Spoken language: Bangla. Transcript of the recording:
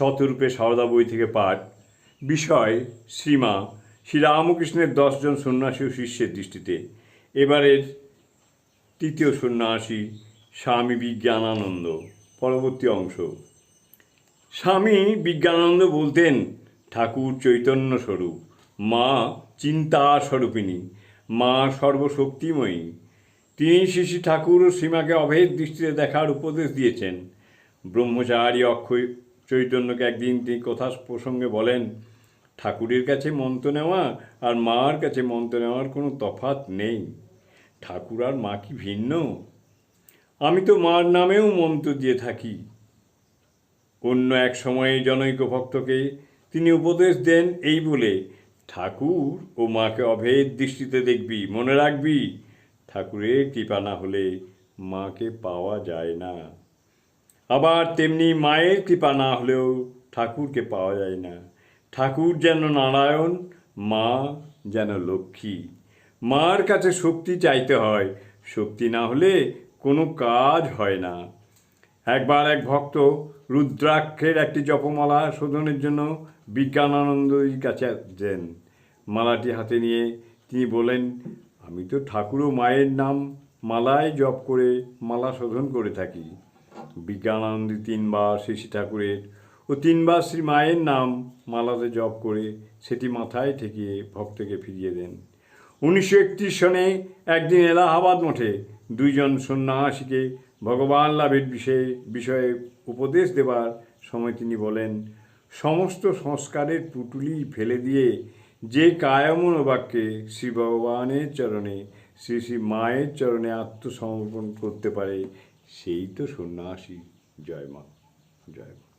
শতরূপে সারদা বই থেকে পাঠ, বিষয় শ্রীমা শ্রীরামকৃষ্ণের দশজন সন্ন্যাসী ও শিষ্যের দৃষ্টিতে। এবারের তৃতীয় সন্ন্যাসী স্বামী বিজ্ঞানানন্দ, পরবর্তী অংশ। স্বামী বিজ্ঞানানন্দ বলতেন, ঠাকুর চৈতন্য স্বরূপ, মা চিন্তা স্বরূপিণী মা সর্বশক্তিময়ী। তিনি শিশি ঠাকুর ও সীমাকে অভেদ দৃষ্টিতে দেখার উপদেশ দিয়েছেন। ব্রহ্মচারী অক্ষয় চৈতন্যকে একদিন তিনি কথা প্রসঙ্গে বলেন, ঠাকুরের কাছে মন্ত্র নেওয়া আর মার কাছে মন্ত্র নেওয়ার কোনো তফাৎ নেই। ঠাকুর আর মা কি ভিন্ন? আমি তো মার নামেও মন্ত্র দিয়ে থাকি। অন্য এক সময়ে জনৈক ভক্তকে তিনি উপদেশ দেন এই বলে, ঠাকুর ও মাকে অভেদ দৃষ্টিতে দেখবি, মনে রাখবি, ঠাকুরের কৃপা না হলে মাকে পাওয়া যায় না। আবার তেমনি মায়ের কৃপা না হলেও ঠাকুরকে পাওয়া যায় না। ঠাকুর যেন নারায়ণ, মা যেন লক্ষ্মী। মার কাছে শক্তি চাইতে হয়, শক্তি না হলে কোনো কাজ হয় না। একবার এক ভক্ত রুদ্রাক্ষের একটি জপমালা শোধনের জন্য বিজ্ঞানানন্দজির কাছে দেন মালাটি হাতে নিয়ে তিনি বলেন আমি তো ঠাকুর ও মায়ের নাম মালায় জপ করে মালা শোধন করে থাকি। বিজ্ঞানানন্দী তিনবার শ্রী ঠাকুরের ও তিনবার শ্রী মায়ের নাম মালাতে জপ করে সেটি মাথায় ঠেকিয়ে ভক্তকে ফিরিয়ে দেন। উনিশশো একত্রিশ সনে একদিন এলাহাবাদ মঠে দুইজন সন্ন্যাসীকে ভগবান লাভের বিষয়ে বিষয়ে উপদেশ দেবার সময় তিনি বলেন, সমস্ত সংস্কারের পুটুলি ফেলে দিয়ে যে কায়মন বাক্যে শ্রী ভগবানের চরণে, শ্রী শ্রী মায়ের চরণে আত্মসমর্পণ করতে পারে সেই তো সন্ন্যাসী জয় মা জয় মা।